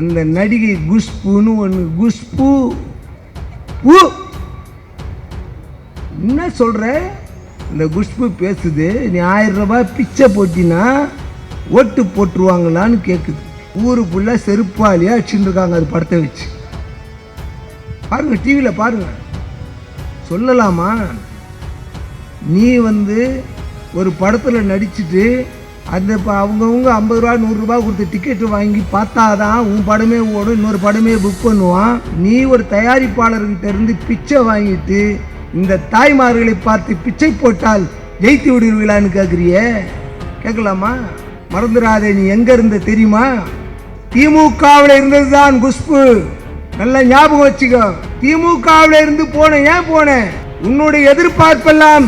அந்த நடிகை குஷ்புன்னு ஒன்று குஷ்பு. பூ என்ன சொல்ற? இந்த குஷ்பு பேசுது நீ ஆயிரம் ரூபாய் பிச்சை போட்டினா ஓட்டு போட்டுருவாங்களான்னு கேட்குது ஊரு ஃபுல்லாக செருப்பாலியாக அடிச்சுட்டுருக்காங்க அது படத்தை வச்சு. பாருங்க டிவியில் பாருங்க. சொல்லலாமா? நீ வந்து ஒரு படத்தில் நடிச்சுட்டு அந்த இப்போ அவங்கவுங்க ஐம்பது ரூபா நூறுரூபா கொடுத்து டிக்கெட்டு வாங்கி பார்த்தா தான் உன் படமே ஓடும் இன்னொரு படமே புக் பண்ணுவான். நீ ஒரு தயாரிப்பாளர்கிட்ட இருந்து பிச்சை வாங்கிட்டு இந்த தாய்மார்களை பார்த்து பிச்சை போட்டால் ஜெயித்து விடுவீங்களான்னு கேட்குறியே கேட்கலாமா? மறந்துடாதே நீ எங்கே இருந்த தெரியுமா? திமுகவில் இருந்தது தான் குஷ்பு. நல்லா ஞாபகம் வச்சுக்கோ. திமுகவில் இருந்து போனேன் ஏன் போனேன்? உன்னுடைய எதிர்பார்ப்பெல்லாம்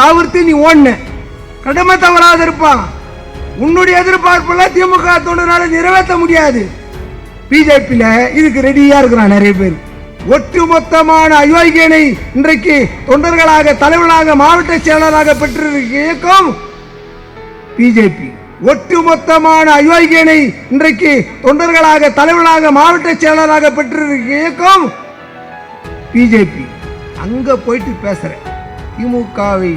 தவிர்த்து நீ ஓடின கடமை தவறாத இருப்பான். உன்னுடைய எதிர்பார்ப்புல திமுக தொண்டனால நிறைவேற்ற முடியாது. பிஜேபியில இதுக்கு ரெடியா இருக்கிறான் நிறைய பேர். ஒட்டுமொத்தமான அயோக்கியனை இன்றைக்கு தொண்டர்களாக தலைவனாக மாவட்ட செயலராக பெற்றிருக்க இயக்கம் பிஜேபி. ஒட்டுமொத்தமான அயோக்கியனை இன்றைக்கு தொண்டர்களாக தலைவனாக மாவட்ட செயலராக பெற்றிருக்க இயக்கம் பிஜேபி. அங்க போயிட்டு பேசுற திமுகவை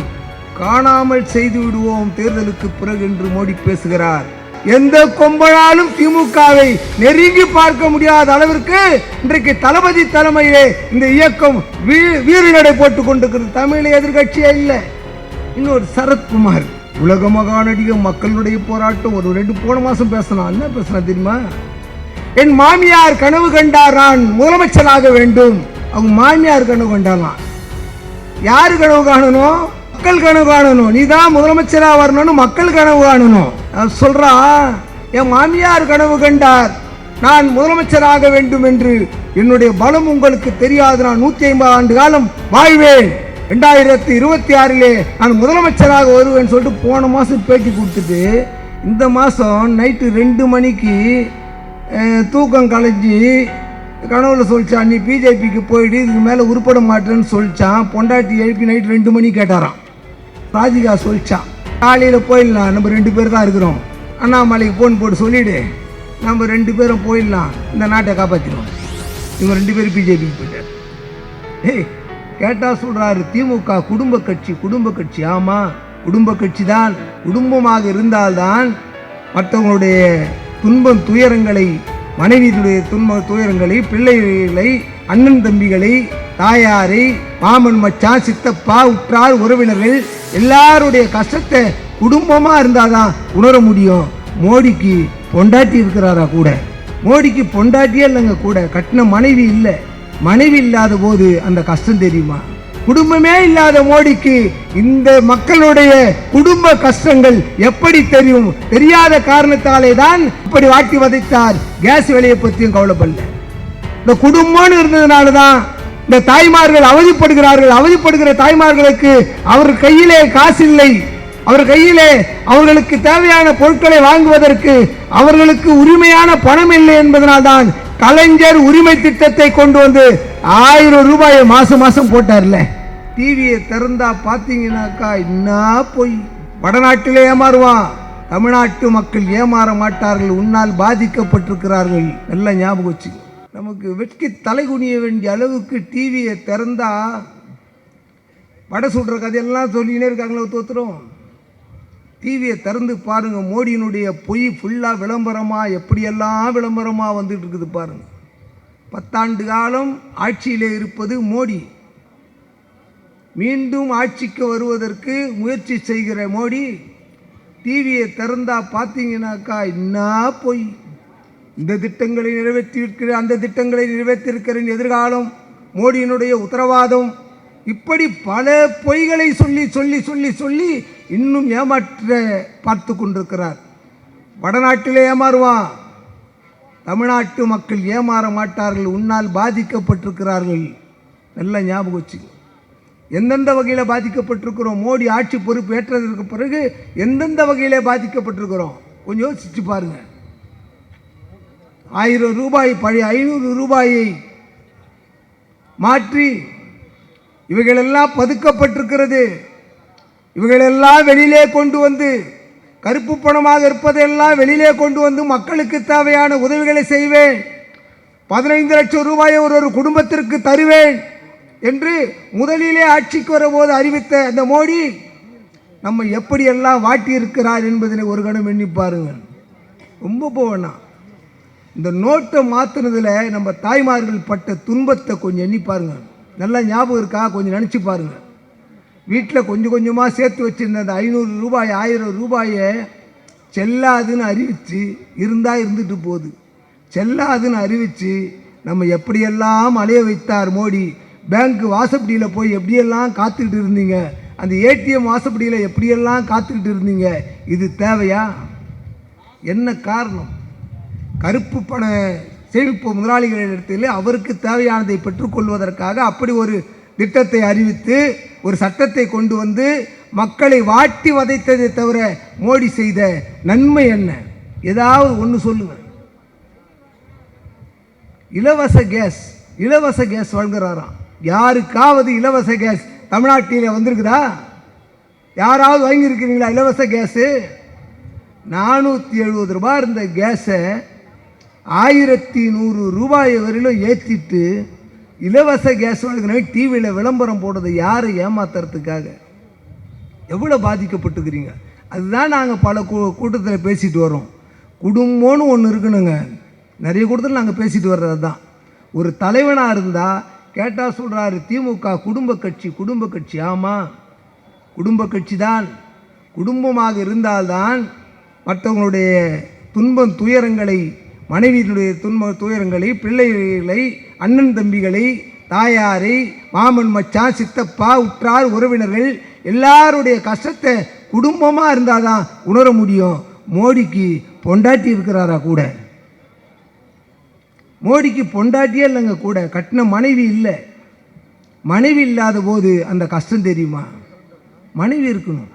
காணாமல் செய்து விடுவோம் தேர்தலுக்கு பிறகு என்று மோடி பேசுகிறார். எந்த கொம்பனாலும் திமுகவை நெருங்கி பார்க்க முடியாத அளவிற்கு இன்றைக்கு தளபதி தலைமையிலே இந்த இயக்கம் வீ- வீறுநடை போட்டுக் கொண்டிருக்கிறது. தமிழ் எதிர்கட்சியே இல்லை. இன்னொரு சரத்குமார் உலக மகாநடிக மக்களுடைய போராட்டம் ஒரு ரெண்டு போன மாசம் பேசலாம் என்ன பேசலாம் தெரியுமா? என் மாமியார் கனவு கண்டார் நான் முதலமைச்சராக வேண்டும். அவங்க மாமியார் கனவு கண்டாலாம் யாரு கனவு காணணும்? மக்கள் கனவு காணணும். நீ தான் முதலமைச்சராக வரணும்னு மக்கள் கனவு காணணும். சொல்கிறான் என் மாமியார் கனவு கண்டார். நான் முதலமைச்சராக வேண்டும் என்று என்னுடைய பலம் உங்களுக்கு தெரியாது. நான் நூற்றி ஐம்பது ஆண்டு காலம் வாழ்வேன். ரெண்டாயிரத்தி இருபத்தி ஆறிலே நான் முதலமைச்சராக வருவேன் சொல்லிட்டு போன மாதம் பேட்டி கொடுத்துட்டு இந்த மாதம் நைட்டு ரெண்டு மணிக்கு தூக்கம் கலைஞ்சி கனவுல சொல்லிச்சான் நீ பிஜேபிக்கு போயிட்டு இதுக்கு மேலே உருப்பட மாட்டேன்னு சொல்லிச்சான். பொண்டாட்டி எழுப்பி நைட் ரெண்டு மணி கேட்டாராம். ராஜிகா சொல்லிச்சான் காலையில் போயிடலாம். நம்ம ரெண்டு பேர் தான் இருக்கிறோம். அண்ணாமலைக்கு ஃபோன் போட்டு சொல்லிவிடு நம்ம ரெண்டு பேரும் போயிடலாம். இந்த நாட்டை காப்பாற்றிடுவோம் இவங்க ரெண்டு பேரும் பிஜேபிக்கு போயிட்டார். ஏய் கேட்டால் சொல்கிறாரு திமுக குடும்ப கட்சி குடும்ப கட்சி. ஆமாம் குடும்ப கட்சி தான். குடும்பமாக இருந்தால்தான் மற்றவங்களுடைய துன்பம் துயரங்களை மனைவியுடைய துன்ப துயரங்களை பிள்ளைகளை அண்ணன் தம்பிகளை தாயாரை மாமன் மச்சான் சித்தப்பா உற்றார் உறவினர்கள் எல்லாருடைய கஷ்டத்தை குடும்பமா இருந்தாதான் உணர முடியும். மோடிக்கு பொண்டாட்டி இருக்கிறாரா கூட? மோடிக்கு பொண்டாட்டியே இல்லைங்க கூட. கட்டின மனைவி இல்லை. மனைவி இல்லாத போது அந்த கஷ்டம் தெரியுமா? குடும்பமே இல்லாத மோடிக்கு இந்த மக்களுடைய குடும்ப கஷ்டங்கள் எப்படி தெரியும்? தெரியாத காரணத்தாலே தான் இப்படி வாட்டி வதைத்தார். கேஸ் விலையை பற்றியும் கவலைப்படல. இந்த குடும்பம்னு இருந்ததுனால தான் இந்த தாய்மார்கள் அவதிப்படுகிறார்கள் அவதிப்படுகிற தாய்மார்களுக்கு அவர் கையிலே காசு இல்லை அவர் கையிலே அவர்களுக்கு தேவையான பொருட்களை வாங்குவதற்கு அவர்களுக்கு உரிமையான பணம் இல்லை என்பதனால்தான் கலைஞர் உரிமை திட்டத்தை கொண்டு வந்து ஆயிரம் ரூபாயை மாசம் மாசம் போட்டார்ல. டிவியை திறந்தா பார்த்தீங்கன்னாக்கா என்ன போய். வடநாட்டில் ஏமாறுவான் தமிழ்நாட்டு மக்கள் ஏமாற மாட்டார்கள் உன்னால் பாதிக்கப்பட்டிருக்கிறார்கள். நல்லா ஞாபகம் வச்சுக்க. நமக்கு வெட்கி தலை குனிய வேண்டிய அளவுக்கு டிவியை திறந்தால் வடை சுடுற கதையெல்லாம் சொல்லினே இருக்காங்களே தோத்துறோம் டிவியை திறந்து பாருங்கள் மோடியினுடைய பொய் ஃபுல்லாக விளம்பரமாக எப்படியெல்லாம் விளம்பரமாக வந்துட்டு இருக்குது பாருங்கள் பத்தாண்டு காலம் ஆட்சியிலே இருப்பது மோடி. மீண்டும் ஆட்சிக்கு வருவதற்கு முயற்சி செய்கிற மோடி டிவியை திறந்தா பார்த்தீங்கன்னாக்கா என்ன பொய்? இந்த திட்டங்களை நிறைவேற்றியிருக்கிற அந்த திட்டங்களை நிறைவேற்றியிருக்கிறேன் எதிர்காலம் மோடியினுடைய உத்தரவாதம். இப்படி பல பொய்களை சொல்லி சொல்லி சொல்லி சொல்லி இன்னும் ஏமாற்ற பார்த்து கொண்டிருக்கிறார். வடநாட்டில் ஏமாறுவான். தமிழ்நாட்டு மக்கள் ஏமாற மாட்டார்கள் உன்னால் பாதிக்கப்பட்டிருக்கிறார்கள். நல்ல ஞாபகம் வச்சுக்க. எந்தெந்த வகையில் பாதிக்கப்பட்டிருக்கிறோம்? மோடி ஆட்சி பொறுப்பு ஏற்றதற்கு பிறகு எந்தெந்த வகையில் பாதிக்கப்பட்டிருக்கிறோம்? கொஞ்சம் யோசிச்சு பாருங்கள் ஆயிரம் ரூபாய் பழைய ஐநூறு ரூபாயை மாற்றி இவைகளெல்லாம் பதுக்கப்பட்டிருக்கிறது. இவைகளெல்லாம் வெளியிலே கொண்டு வந்து கருப்பு பணமாக இருப்பதெல்லாம் வெளியிலே கொண்டு வந்து மக்களுக்கு தேவையான உதவிகளை செய்வேன். பதினைந்து லட்சம் ரூபாயை ஒரு ஒரு குடும்பத்திற்கு தருவேன் என்று முதலிலே ஆட்சிக்கு வரும்போது அறிவித்த அந்த மோடி நம்ம எப்படியெல்லாம் வாட்டியிருக்கிறார் என்பதனை ஒரு கணம் எண்ணி பாருங்கள். ரொம்ப போவேண்ணா இந்த நோட்டை மாற்றுனதில் நம்ம தாய்மார்கள் பட்ட துன்பத்தை கொஞ்சம் எண்ணி பாருங்கள் நல்லா ஞாபகம் இருக்கா? கொஞ்சம் நினச்சி பாருங்கள் வீட்டில் கொஞ்சம் கொஞ்சமாக சேர்த்து வச்சுருந்த அந்த ஐநூறு ரூபாய் ஆயிரம் ரூபாயை செல்லாதுன்னு அறிவித்து இருந்தால் இருந்துட்டு போகுது. செல்லாதுன்னு அறிவித்து நம்ம எப்படியெல்லாம் அலைய வைத்தார் மோடி? பேங்க்கு வாசப்படியில் போய் எப்படியெல்லாம் காத்துக்கிட்டு இருந்தீங்க? அந்த ஏடிஎம் வாசப்படியில் எப்படியெல்லாம் காத்துக்கிட்டு இருந்தீங்க? இது தேவையா? என்ன காரணம்? கருப்பு பண சேமிப்பு முதலாளிகளிடத்தில் அவருக்கு தேவையானதை பெற்றுக்கொள்வதற்காக அப்படி ஒரு திட்டத்தை அறிவித்து ஒரு சட்டத்தை கொண்டு வந்து மக்களை வாட்டி வதைத்ததை தவிர மோடி செய்த நன்மை என்ன? ஏதாவது ஒன்று சொல்லுங்கள் இலவச கேஸ் இலவச கேஸ் வழங்குறாராம். யாருக்காவது இலவச கேஸ் தமிழ்நாட்டில் வந்திருக்குதா? யாராவது வாங்கியிருக்கிறீங்களா இலவச கேஸு? நானூற்றி எழுபது ரூபாய் இருந்த கேஸை ஆயிரத்தி நூறு ரூபாய் வரையிலும் ஏற்றிட்டு இலவச கேஸ் வழங்கினவன் டிவியில் விளம்பரம் போடுறது யாரை ஏமாத்துறதுக்காக? எவ்வளோ பாதிக்கப்பட்டுக்கிறீங்க? அதுதான் நாங்கள் பல கூ கூட்டத்தில் பேசிட்டு வரோம் குடும்பம்னு ஒன்று இருக்கணுங்க. நிறைய கூட்டத்தில் நாங்கள் பேசிட்டு வர்றது தான் ஒரு தலைவனாக இருந்தால் கேட்டால் சொல்கிறாரு திமுக குடும்ப கட்சி குடும்ப கட்சி. ஆமாம் குடும்ப கட்சி தான். குடும்பமாக இருந்தால்தான் மற்றவங்களுடைய துன்பம் துயரங்களை மனைவியினுடைய துன்ப துயரங்களை பிள்ளைகளை அண்ணன் தம்பிகளை தாயாரை மாமன் மச்சான் சித்தப்பா உற்றார் உறவினர்கள் எல்லாருடைய கஷ்டத்தை குடும்பமாக இருந்தால் தான் உணர முடியும். மோடிக்கு பொண்டாட்டி இருக்கிறாரா கூட? மோடிக்கு பொண்டாட்டியே இல்லைங்க கூட. கட்டின மனைவி இல்லை. மனைவி இல்லாத போது அந்த கஷ்டம் தெரியுமா? மனைவி இருக்கணும்.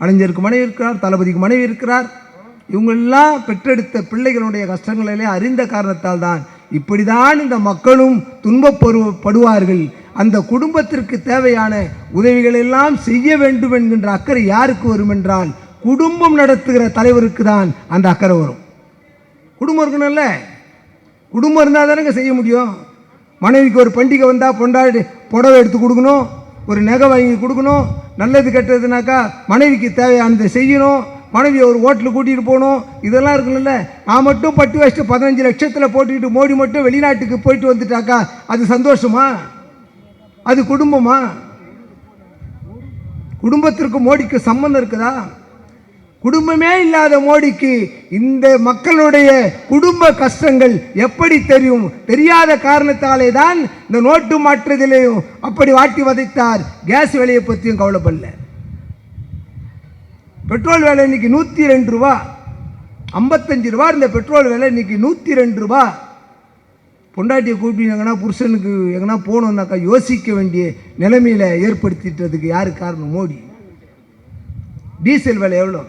கலைஞருக்கு மனைவி இருக்கிறார் தளபதிக்கு மனைவி இருக்கிறார். இவங்கெல்லாம் பெற்றெடுத்த பிள்ளைகளுடைய கஷ்டங்களிலே அறிந்த காரணத்தால் தான் இப்படிதான் இந்த மக்களும் துன்பப்படுவார்கள் அந்த குடும்பத்திற்கு தேவையான உதவிகள் எல்லாம் செய்ய வேண்டும் என்கின்ற அக்கறை யாருக்கு வரும் என்றால் குடும்பம் நடத்துகிற தலைவருக்கு தான் அந்த அக்கறை வரும். குடும்பம் இருக்கணும்ல? குடும்பம் இருந்தால் தானேங்க செய்ய முடியும். மனைவிக்கு ஒரு பண்டிகை வந்தால் பொண்டாடி புடவை எடுத்து கொடுக்கணும் ஒரு நகை வாங்கி கொடுக்கணும் நல்லது கெட்டதுனாக்கா மனைவிக்கு தேவையானதை செய்யணும். மனைவியை ஒரு ஹோட்டலுக்கு கூட்டிகிட்டு போகணும். இதெல்லாம் இருக்குல்ல நான் மட்டும் பட்டு வச்சுட்டு பதினஞ்சு லட்சத்தில் போட்டுக்கிட்டு மோடி மட்டும் வெளிநாட்டுக்கு போயிட்டு வந்துட்டாக்கா அது சந்தோஷமா? அது குடும்பமா? குடும்பத்திற்கு மோடிக்கு சம்மந்தம் இருக்குதா? குடும்பமே இல்லாத மோடிக்கு இந்த மக்களுடைய குடும்ப கஷ்டங்கள் எப்படி தெரியும்? தெரியாத காரணத்தாலே தான் இந்த நோட்டு மாற்றுதலையும் அப்படி வாட்டி வதைத்தார். கேஸ் விலையை பற்றியும் கவலைப்படல. பெட்ரோல் விலை இன்னைக்கு நூற்றி ரெண்டு ரூபா. ஐம்பத்தஞ்சு ரூபா இந்த பெட்ரோல் விலை இன்னைக்கு நூற்றி ரெண்டு ரூபா. பொண்டாட்டியை கூப்பிட்டு எங்கன்னா புருஷனுக்கு எங்கன்னா போகணுன்னாக்கா யோசிக்க வேண்டிய நிலைமையில் ஏற்படுத்திட்டதுக்கு யார் காரணம்? மோடி. டீசல் விலை எவ்வளோ?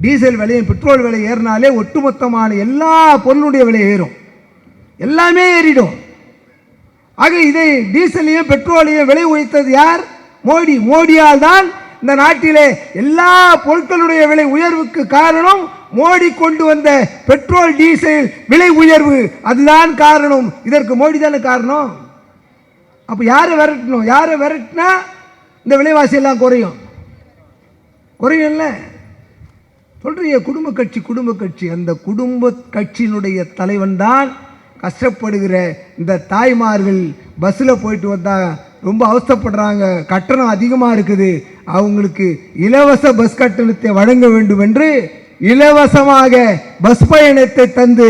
டீசல் விலையும் பெட்ரோல் விலை ஏறினாலே ஒட்டுமொத்தமான எல்லா பொருளுடைய விலை ஏறும். எல்லாமே ஏறிடும். ஆக இதை டீசலையும் பெட்ரோலையும் விலை உயர்த்தது யார்? மோடி. மோடியால் தான் இந்த நாட்டிலே எல்லா பொருட்களுடைய விலை உயர்வுக்கு காரணம் மோடி கொண்டு வந்த பெட்ரோல் டீசல் விலை உயர்வு. அதுதான் காரணம். இதற்கு மோடி தானே காரணம்? அப்போ யாரை விரட்டணும்? யாரை விரட்டினா இந்த விலைவாசி எல்லாம் குறையும். குறையும்ல? சொல்றீங்க குடும்ப கட்சி குடும்ப கட்சி. அந்த குடும்ப கட்சியினுடைய தலைவன் தான் கஷ்டப்படுகிற இந்த தாய்மார்கள் பஸ்ஸில் போயிட்டு வந்தால் ரொம்ப அவஸ்தப்படுறாங்க. கட்டணம் அதிகமாக இருக்குது. அவங்களுக்கு இலவச பஸ் கட்டணத்தை வழங்க வேண்டும் என்று இலவசமாக பஸ் பயணத்தை தந்து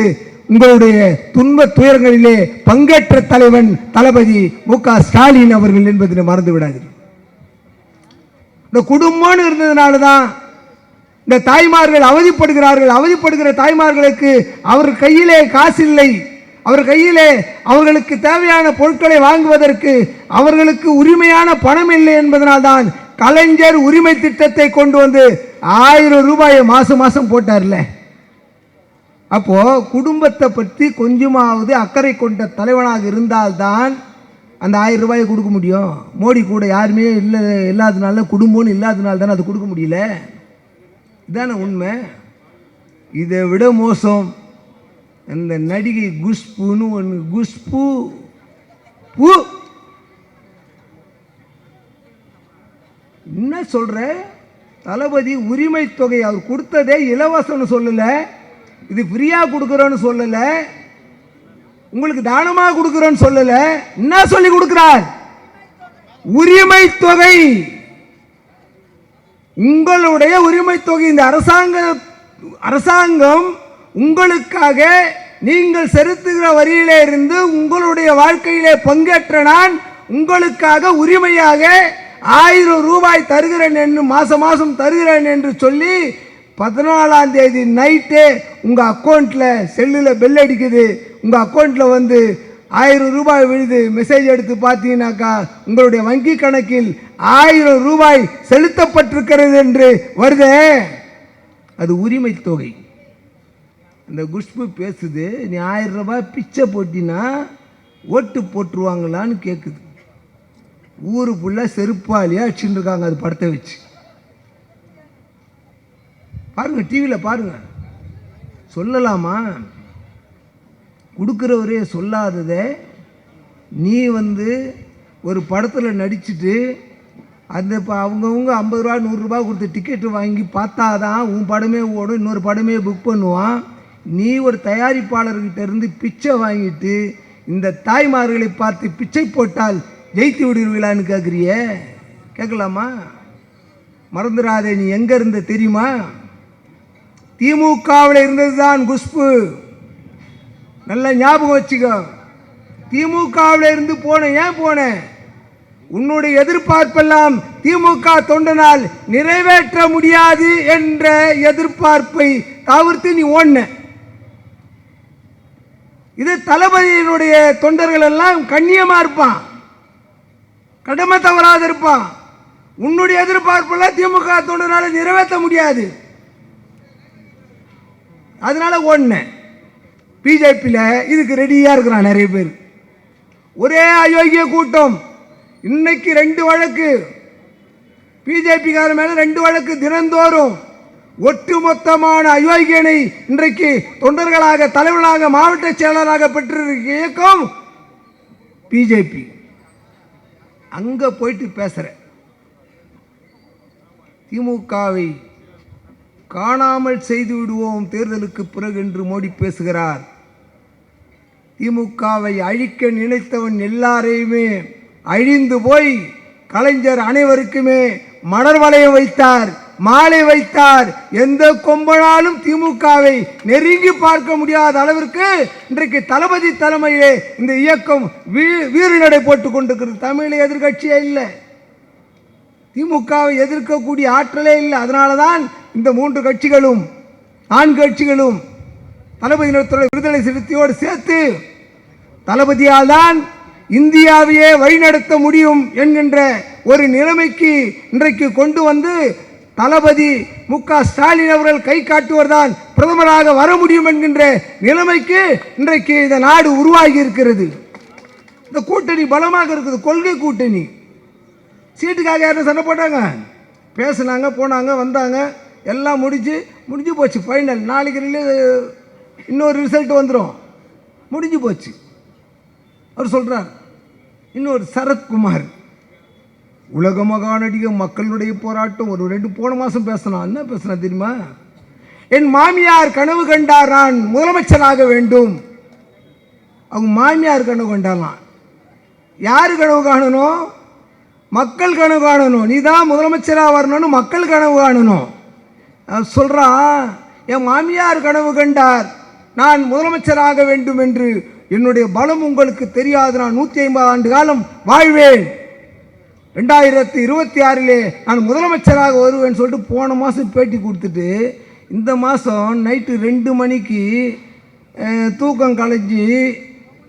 உங்களுடைய துன்ப துயரங்களிலே பங்கேற்ற தலைவன் தளபதி மு க ஸ்டாலின் அவர்கள் என்பதை மறந்து விடாதீர்கள் இந்த குடும்பம்னு இருந்ததுனால தான் இந்த தாய்மார்கள் அவதிப்படுகிறார்கள். அவதிப்படுகிற தாய்மார்களுக்கு அவர் கையிலே காசு இல்லை அவர் கையிலே அவர்களுக்கு தேவையான பொருட்களை வாங்குவதற்கு அவர்களுக்கு உரிமையான பணம் இல்லை என்பதனால்தான் கலைஞர் உரிமை திட்டத்தை கொண்டு வந்து ஆயிரம் ரூபாயை மாசம் மாசம் போட்டார்ல. அப்போ குடும்பத்தை பற்றி கொஞ்சமாவது அக்கறை கொண்ட தலைவனாக இருந்தால்தான் அந்த ஆயிரம் ரூபாயை கொடுக்க முடியும். மோடி கூட யாருமே இல்லை இல்லாதனால குடும்பம்னு இல்லாதனால தானே அது கொடுக்க முடியல. இதானே உண்மை. இதை விட மோசம். அந்த நடிகை குஷ்புன்னு ஒன்று குஷ்பு. பூ. என்ன சொல்ற? தளபதி உரிமை தொகை அவர் கொடுத்ததே இலவசம்னு சொல்லல. இது ஃப்ரீயாக கொடுக்குறோன்னு சொல்லலை. உங்களுக்கு தானமாக கொடுக்குறோன்னு சொல்லலை. என்ன சொல்லி கொடுக்குறார்? உரிமை தொகை. உங்களுடைய உரிமை தொகை இந்த அரசாங்க அரசாங்கம் உங்களுக்காக நீங்கள் செலுத்துகிற வரியிலே இருந்து உங்களுடைய வாழ்க்கையிலே பங்கேற்ற நான் உங்களுக்காக உரிமையாக ஆயிரம் ரூபாய் தருகிறேன் என்று மாதம் மாதம் தருகிறேன் என்று சொல்லி பதினாலாம் தேதி நைட்டே உங்கள் அக்கௌண்ட்டில் செல்லில் பெல் அடிக்குது. உங்கள் அக்கௌண்ட்டில் வந்து ஆயிரம் ரூபாய் விழுது. மெசேஜ் எடுத்து பார்த்தீங்கன்னாக்கா உங்களுடைய வங்கி கணக்கில் ஆயிரம் ரூபாய் செலுத்தப்பட்டிருக்கிறது என்று வருதே. அது உரிமை தொகை. அந்த குஷ்பு பேசுது நீ ஆயிரம் ரூபாய் பிச்சை போட்டினா ஓட்டு போட்டுருவாங்களான்னு கேட்குது ஊரு ஃபுல்லாக செருப்பாலியாக அடிச்சுட்டு இருக்காங்க அது படத்தை வச்சு. பாருங்கள் டிவியில் பாருங்கள் சொல்லலாமா? கொடுக்குறவரே சொல்லாததை நீ வந்து ஒரு படத்தில் நடிச்சுட்டு அந்த இப்போ அவங்கவுங்க ஐம்பது ரூபா நூறுரூபா கொடுத்து டிக்கெட்டு வாங்கி பார்த்தா தான் உன் படமே ஓடும் இன்னொரு படமே புக் பண்ணுவான். நீ ஒரு தயாரிப்பாளர்கிட்ட இருந்து பிச்சை வாங்கிட்டு இந்த தாய்மார்களை பார்த்து பிச்சை போட்டால் ஜெயித்து விடுவீங்களான்னு கேட்குறியே கேட்கலாமா? மறந்துடாதே நீ எங்கே இருந்த தெரியுமா? திமுகவில் இருந்தது தான் குஷ்பு. நல்ல ஞாபகம் வச்சுக்கோ. திமுகவில் இருந்து போனேன் ஏன் போனேன் உன்னுடைய எதிர்பார்ப்பெல்லாம் திமுக தொண்டனால் நிறைவேற்ற முடியாது என்ற எதிர்பார்ப்பை தவிர்த்து நீ ஓடின. இது தளபதியினுடைய தொண்டர்கள் எல்லாம் கண்ணியமா இருப்பான். கடமை தவறாத இருப்பான். உன்னுடைய எதிர்பார்ப்பெல்லாம் திமுக தொண்டனால நிறைவேற்ற முடியாது. அதனால ஓடினேன் பிஜேபியில் இதுக்கு ரெடியாக இருக்கிறான் நிறைய பேர். ஒரே அயோக்கிய கூட்டம். இன்னைக்கு ரெண்டு வழக்கு. பிஜேபிக்கார மேல ரெண்டு வழக்கு தினந்தோறும். ஒட்டுமொத்தமான அயோக்கியனை இன்றைக்கு தொண்டர்களாக தலைவர்களாக மாவட்ட செயலராக பெற்றிருக்க இயக்கம் பிஜேபி. அங்க போயிட்டு பேசுற திமுகவை காணாமல் செய்து விடுவோம் தேர்தலுக்கு பிறகு என்று மோடி பேசுகிறார். திமுகவை அழிக்க நினைத்தவன் எல்லாரையுமே அழிந்து போய் கலைஞர் அனைவருக்குமே மலர் வளையம் வைத்தார். மாலை வைத்தார். எந்த கொம்பனாலும் திமுகவை நெருங்கி பார்க்க முடியாத அளவிற்கு இன்றைக்கு தளபதி தலைமையிலே இந்த இயக்கம் வீ- போட்டுக் கொண்டிருக்கிறது. தமிழ் எதிர்கட்சியே இல்லை. திமுகவை எதிர்க்கக்கூடிய ஆற்றலே இல்லை. அதனால தான் இந்த மூன்று கட்சிகளும் நான்கு கட்சிகளும் தளபதியினத்துறை விடுதலை சிறுத்தையோடு சேர்த்து தளபதியால் தான் இந்தியாவையே வழிநடத்த முடியும் என்கின்ற ஒரு நிலைமைக்கு இன்றைக்கு கொண்டு வந்து தளபதி மு க ஸ்டாலின் அவர்கள் கை காட்டுவர்தான் பிரதமராக வர முடியும் என்கின்ற நிலைமைக்கு இன்றைக்கு இந்த நாடு உருவாகி இருக்கிறது. இந்த கூட்டணி பலமாக இருக்குது கொள்கை கூட்டணி. சீட்டுக்காக யாரும் சண்டை போட்டாங்க? பேசுனாங்க போனாங்க வந்தாங்க எல்லாம் முடிஞ்சு முடிஞ்சு போச்சு ஃபைனல் நாளைக்கு ரிலீ- இன்னொரு ரிசல்ட் வந்துடும் முடிஞ்சு போச்சு. அவர் சொல்கிறார் இன்னொரு சரத்குமார். உலக மகா மக்களுடைய போராட்டம். ஒரு ரெண்டு போன மாதம் பேசினான் என்ன பேசினா தெரியுமா? என் மாமியார் கனவு கண்டார் நான் முதலமைச்சராக வேண்டும். அவங்க மாமியார் கனவு கண்டாலாம் யார் கனவு காணணும்? மக்கள் கனவு காணணும். நீ தான் முதலமைச்சராக வரணும்னு மக்கள் கனவு காணணும். சொல்கிறான் என் மாமியார் கனவு கண்டார். நான் முதலமைச்சராக வேண்டும் என்று என்னுடைய பலம் உங்களுக்கு தெரியாது. நான் நூற்றி ஐம்பது ஆண்டு காலம் வாழ்வேன். ரெண்டாயிரத்தி இருபத்தி ஆறிலே நான் முதலமைச்சராக வருவேன் சொல்லிட்டு போன மாதம் பேட்டி கொடுத்துட்டு இந்த மாதம் நைட்டு ரெண்டு மணிக்கு தூக்கம் கலைஞ்சி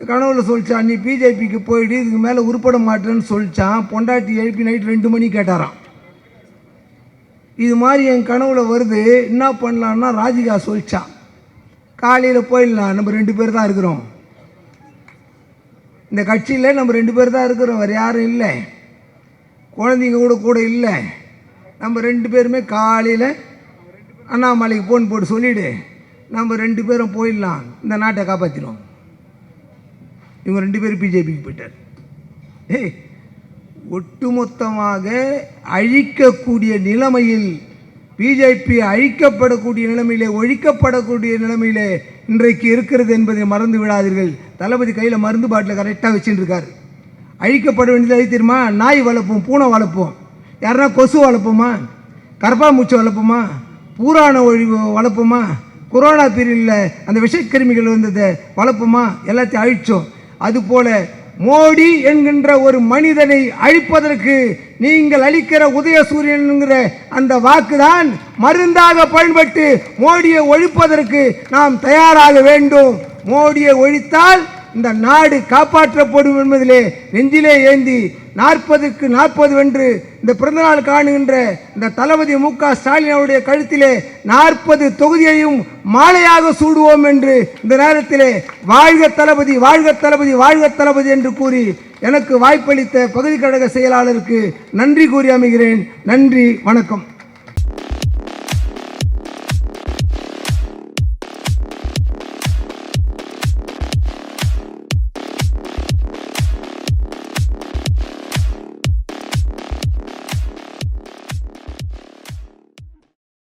கனவுல சொல்லிச்சான் நீ பிஜேபிக்கு போயிட்டு இதுக்கு மேலே உருப்பட மாட்டேன்னு சொல்லிச்சான். பொண்டாட்டி எழுப்பி நைட்டு ரெண்டு மணி கேட்டாராம். இது மாதிரி என் கனவுல வருது என்ன பண்ணலான்னா ராஜிகா சொல்லிச்சான் காலையில் போயிடலாம் நம்ம ரெண்டு பேர் தான் இருக்கிறோம். இந்த கட்சியில் நம்ம ரெண்டு பேர் தான் இருக்கிறோம் வேறு யாரும் இல்லை. குழந்தைங்க கூட கூட இல்லை. நம்ம ரெண்டு பேருமே காலையில் அண்ணாமலைக்கு ஃபோன் போட்டு சொல்லிவிடு நம்ம ரெண்டு பேரும் போயிடலாம். இந்த நாட்டை காப்பாற்றிடுவோம் இவங்க ரெண்டு பேரும் பிஜேபிக்கு போயிட்டார். ஏய் ஒட்டுமொத்தமாக அழிக்கக்கூடிய நிலைமையில் பிஜேபி அழிக்கப்படக்கூடிய நிலைமையிலே ஒழிக்கப்படக்கூடிய நிலைமையிலே இன்றைக்கு இருக்கிறது என்பதை மறந்து விடாதீர்கள். தளபதி கையில் மருந்து பாட்டில் கரெக்டாக வச்சுட்டு அழிக்கப்பட வேண்டியது அழித்திருமா தெரியுமா? நாய் வளர்ப்போம் பூனை வளர்ப்போம். யாருன்னா கொசு வளர்ப்போமா? கரப்பாம்பூச்சி வளர்ப்போமா? பூரான ஒழி வளர்ப்போமா? கொரோனா பீரியடில் அந்த விஷக்கிருமிகள் வந்ததை வளர்ப்போமா? எல்லாத்தையும் அழிச்சோம். அதுபோல் மோடி என்கின்ற ஒரு மனிதனை அழிப்பதற்கு நீங்கள் அளிக்கிற உதயசூரியன்ங்கிற அந்த வாக்குதான் மருந்தாக பயன்பட்டு மோடியை ஒழிப்பதற்கு நாம் தயாராக வேண்டும். மோடியை ஒழித்தால் இந்த நாடு காப்பாற்றப்படும் என்பதிலே நெஞ்சிலே ஏந்தி நாற்பதுக்கு நாற்பது வென்று இந்த பிறந்தநாள் காணுகின்ற இந்த தளபதி மு க ஸ்டாலின் அவருடைய கழுத்திலே நாற்பது தொகுதியையும் மாலையாக சூடுவோம் என்று இந்த நேரத்திலே வாழ்க தளபதி வாழ்க தளபதி வாழ்க தளபதி என்று கூறி எனக்கு வாய்ப்பளித்த பகுதி கழக செயலாளருக்கு நன்றி கூறி அமைகிறேன். நன்றி வணக்கம்.